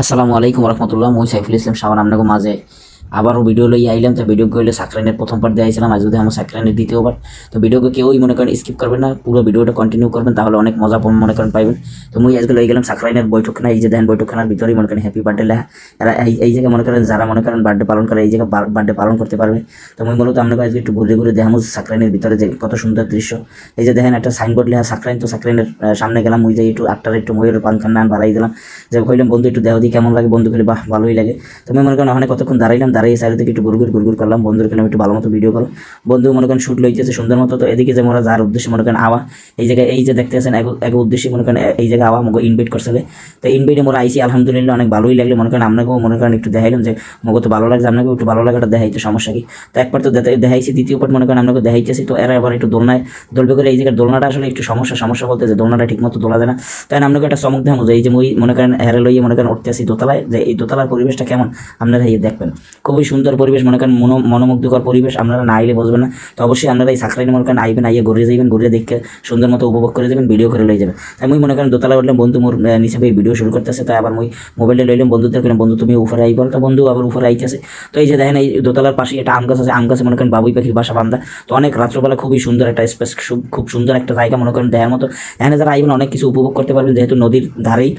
আসসালামু আলাইকুম রহমতুল্লাহ। মুই সাইফুল ইসলাম শাওন আপনাকে মাঝে আবারও ভিডিও লই আইলাম, তো ভিডিও করলে সাকরাইনের প্রথম পার্ট দিয়েছিলাম আজ যদি আমার সাকরাইনের দ্বিতীয়বার তো ভিডিওকে কেউই মনে করেন স্কিপ করবেন না, পুরো ভিডিওটা কন্টিনিউ করবেন, তাহলে অনেক মজা মনে করেন পাইবেন। তো মুই আজকে লই গেলাম সাকরাইনের বৈঠকখানা, এই যে দেখেন বৈঠকখানার ভিতরেই মনে করেন হ্যাপি বার্থডে লেখা। এই এই জায়গায় মনে করেন যারা মনে করেন বার্থডে পালন করে, এই জায়গায় বার্থডে পালন করতে পারবে। তো মুই মূলত আপনাকে আজকে একটু ঘুরে ঘুরে দেখামো সাকরাইনের ভিতরে যে কত সুন্দর দৃশ্য। এই যে দেখেন একটা সাইনবোর্ড লেখা সাকরাইন তো সাকরাইনের সামনে গেলাম ওই যে একটু আটটার একটু ময়ূরের পান খান নান বাড়াই দিলাম যে কইলাম, বন্ধু, একটু দেহ দিয়ে কেমন লাগে? বন্ধু কইলে, বাহ, ভালোই লাগে। তো আমি মনে করেন ওখানে কতক্ষণ দাঁড়াইলাম দাঁড়িয়ে সাইড থেকে একটু গুরগুর গুরগুর করলাম। বন্ধুর কেলাম একটু ভালো মতো ভিডিও করো বন্ধু মনে করেন শুট লইতেছে সুন্দর মতো। তো এদিকে যে মোরা যার উদ্দেশ্যে মনে করেন আওয়া, এই জায়গায়, এই যে দেখতে আছেন এক উদ্দেশ্যে মনে করেন এই জায়গায় আওয়া মগে ইনভাইট করছে তো ইনভাইটে মোরা আইসি, আলহামদুলিল্লাহ অনেক ভালোই লাগল। মনে করেন আপনাকেও মনে করেন একটু দেখাইলাম যে মগে তো ভালো লাগছে, আপনাকেও একটু ভালো লাগাটা দেখাইতে সমস্যা কি? তো একবার তো দেখাই- দেখাইছি, দ্বিতীয় পার্ট মনে করেন আপনাকে দেখাইতেছি। তো এরা আবার একটু দোলনায়, দোলবে করে এই জায়গায় দোলনাটা আসলে একটু সমস্যা সমস্যা বলতে যে দোলনাটা ঠিক মতো দোলা যায় না। তাই আপনাকে একটা চমক দেখাবো যে, এই যে মই মনে করেন হেরে লইয়ে মনে করেন উঠতে আসি দোতলায়, যে এই দোতলার পরিবেশটা কেমন? আপনারা এই দেখবেন। খুবই সুন্দর পরিবেশ, মনে করেন মনো মনোমুগ্ধকর পরিবেশ, আপনারা না আইলে বুঝবেন না। তো অবশ্যই আপনারা এই সাকরাইনে মনে করেন আইবেন, আইয়ে ঘুরে যাবেন ঘুরে দেখে সুন্দর মতো উপভোগ করে যাবেন ভিডিও করে লই যাবেন। তাই মুই মনে করেন দোতলা উঠলাম বন্ধু মোর নিচে ভাই ভিডিও শুরু করতেছে, তাই আবার মুই মোবাইলে লইলাম, বন্ধুদের কেন বন্ধু, তুমি উপরে আইবল তো বন্ধু, আবার উপরে আইতেছে। তো এই যে দেখেন এই দোতলার পাশে একটা আম গাছ আছে, আম গাছে মনে করেন বাবুই পাখির বাসা বান্ধা। তো অনেক রাত্রবেলা খুবই সুন্দর একটা স্পেস খুব সুন্দর একটা জায়গা মনে করেন দেখার মতো। এখানে যারা আইবেন, অনেক কিছু উপভোগ করতে পারবেন, যেহেতু নদীর ধারেই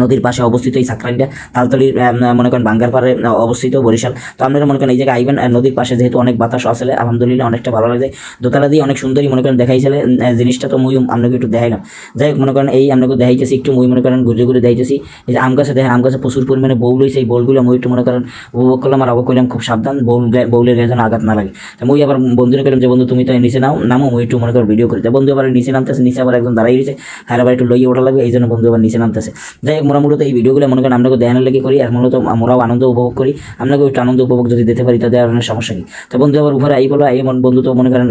নদীর পাশে অবস্থিত এই সাকরাইনটা তালতলির মনে করেন বাঙ্গার পাড়ে অবস্থিত বরিশাল। তো আপনারা মনে করেন এই জায়গায় আইবেন নদীর পাশে যেহেতু অনেক বাতাস আসলে, আলহামদুলিল্লাহ অনেকটা ভালো লাগে দোতলা দিয়ে অনেক সুন্দরই মনে করেন দেখাইছিলে জিনিসটা তো মুই আপনাকে একটু দেখাইলাম। যাই হোক মনে করেন এই আপনাকে দেখাইতেছি, একটু মুই মনে করেন ঘুরে ঘুরে দেখাইতেছি। এই যে আম গাছে দেখেন, আম গাছে প্রচুর পরিমাণে বউল হয়েছে এই বউলগুলো মুই একটু মনে করেন উপভোগ করলাম আর অবাক করলাম খুব সাবধান, বউল বউলের যেন আঘাত না লাগে। তো মুই আবার বন্ধুরা করলাম যে, বন্ধু, তুমি তো নিচে নাও, নামো, মুই একটু মনে করেন ভিডিও করি বন্ধু আবার নিচে নামতেছে, নিচে আবার একদম দাঁড়াই রয়েছে আর আবার একটু লইয়ে ওঠা লাগবে, এই জন্য বন্ধু আবার নিচে নামতেছে। যাই মোরা মূলত এই ভিডিওগুলো মনে করেন আপনাকে দেখানোর লেগে করি, আর মূলত আমরাও আনন্দ উপভোগ করি। আপনাকে একটু আনন্দ উপভোগ যদি দিতে পারি তাদের আর অনেক সমস্যা কি তো বন্ধু আবার উপরে আই বলো, এই বন্ধু তো মনে করেন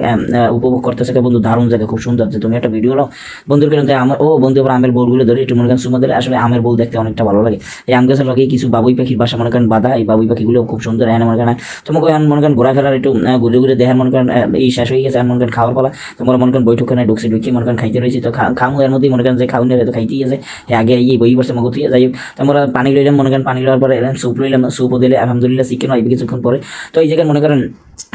উপভোগ করতেছে বন্ধু, দারুণ জায়গা, খুব সুন্দর। যে তুমি একটা ভিডিও নাও। বন্ধুর কেন আমার, ও বন্ধু, আবার আমের বলগুলো ধরে একটু মনে করেন সুমা দিলে আসলে আমের বল দেখতে অনেকটা ভালো লাগে। এই আম গাছের লগে কিছু বাবুই পাখির বাসা মনে করেন বাধা, এই বাবুই পাখিগুলো খুব সুন্দর এখানে মনে করেন। তোমাকে মনে করেন ঘোরাফেরার একটু ঘুরে ঘুরে দেখার মনে করেন এই শেষ হয়ে গেছে, আর মনে করেন খাওয়ার পালা। তোমরা মনে করেন বৈঠকখানে ঢুকছে, ঢুকি মনে করেন খাইতে রয়েছি। তো খামু এর মধ্যেই মনে করেন যে খাউনি তো খাইতেই আছে। আগে এই বই বসে মগো থেকে যাই হোক তোমরা পানি লইলাম মনে করেন পানি লওয়ার পরে এলাম স্যুপ লইলাম স্যুপও দিলে আলহামদুলিল্লাহ, চিকেন হয় কিছুক্ষণ পরে তো এই জায়গায় মনে করেন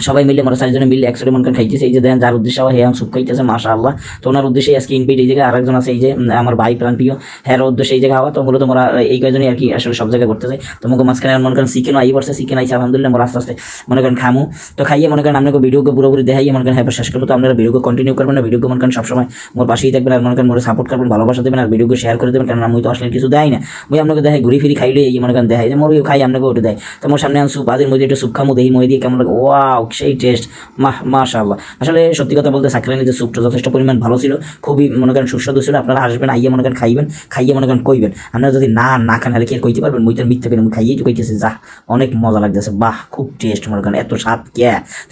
সবাই মিলে আমরা চারজনে মিলে একসাথে মনে করেন খাইতেছে। এই যে দেখেন, যার উদ্দেশ্যে হে স্যুপ খাইতেছে মাশা আল্লাহ তো ওনার উদ্দেশ্যে আজকে ইনভাইট এই জায়গায় আরেকজন আছে, এই যে আমার ভাই প্রাণ প্রিয়। হ্যাঁ উদ্দেশ্যে এই জায়গায় হওয়া তো মূলত তোমরা এই কয়জনই আর কি আসলে সব জায়গায় করতেছে তোমাকে মাঝখানে আর মনে করেন চিকেন আই পড়ছে, চিকেন আইসে আলহামদুলিল্লাহ, আমরা আস্তে আস্তে মনে করেন খামু। তো খাইয়ে মনে করেন আপনাকে ভিডিওকে পুরোপুরি দেখাইয়ে মনে করেন হ্যাঁ শেষ করব। তো আপনারা ভিডিওকে কন্টিনিউ করবেন না, ভিডিওকে মনে করেন সবসময় মোর পাশেই থাকবেন আর মনে করেন মোরে সাপোর্ট করবেন, ভালোবাসা দেবেন আর ভিডিওকে শেয়ার করে দেবেন। কারণ আমি তো আসলে কিছু দেয় না। মুই আপনাকে দেখাই, ঘুরি ফিরি খাইলে এই মনে করেন দেখাই। যে মোর খাই আপনাকে ওটা দেয়। তো মোর সামনে আন স্যুপ আদির মধ্যে একটু স্যুপ খামু, দেখি মই দিয়ে কেমন লাগে। ওয়াও সেই টেস্ট মাহ মাশাআল্লাহ। আসলে সত্যি কথা বলতে সাকরানি যে স্যুপটা যথেষ্ট পরিমাণ ভালো ছিল, খুবই মনে করেন সুস্বাদু ছিল। আপনারা আসবেন, আইয়ে মনে করেন খাইবেন, খাইয়ে মনে করেন কইবেন। আপনারা যদি না না খান হলে কি কইতে পারবেন? মুই মিথ্যা কেন মুই খাইয়েই তো কইতেছি যা অনেক মজা লাগতেছে, বাহ, খুব টেস্ট মনে করেন, এত স্বাদ কে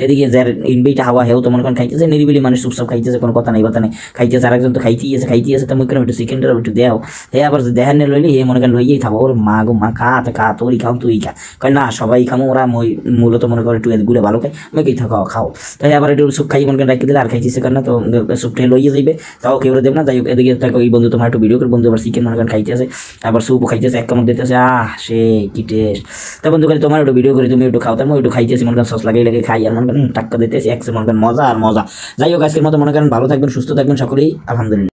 এদিকে যার ইনভাইটা হাওয়া, হেও তো মনে করেন খাইতেছে, নিরিবিলি মানুষ সব খাইতেছে, কোনো কথা নেই কথা নেই। খাইতেছে আরেকজন তো খাইতেই আছে খাইতেই আছে, তো মুই কেন একটু চিকেনটা একটু দেও। হে আবার দেহার নিয়ে লইলে, হে মনে করেন লইয়েই থাকো। ওর মা গো, মা খা, তো খা, তোরই খাও, তুই খা। কয় না, সবাই খামো, ওরা মূলত মনে করে একটু এগুলো ভালো খাই আমি কি খাও তাই আবার একটু স্যুপ খাই মনে রাখি দিলে আর খাইতেছে কেন তো স্যুপটা লইয়ে যাইবে তাও কেউ দেবে না যাই এদিকে থাকো এই বন্ধু তোমার একটু ভিডিও করে বন্ধু আবার চিকেন মনে করেন খাইতেছে আবার স্যুপও খাইতেছে এক কামড় দিতেছে আহ সে কি টেস্ট তা বন্ধু করে তোমার একটু ভিডিও করে তুমি একটু খাও তার একটু খাইতেছি মনে করেন সস লাগিয়ে লাগিয়ে খাই আর মনে করেন টাক্কা দিতেছি একশো মনে করেন মজা আর মজা যাই হোক আজকের মতো মনে করেন ভালো থাকবেন সুস্থ থাকবেন সকলেই আলহামদুলিল্লাহ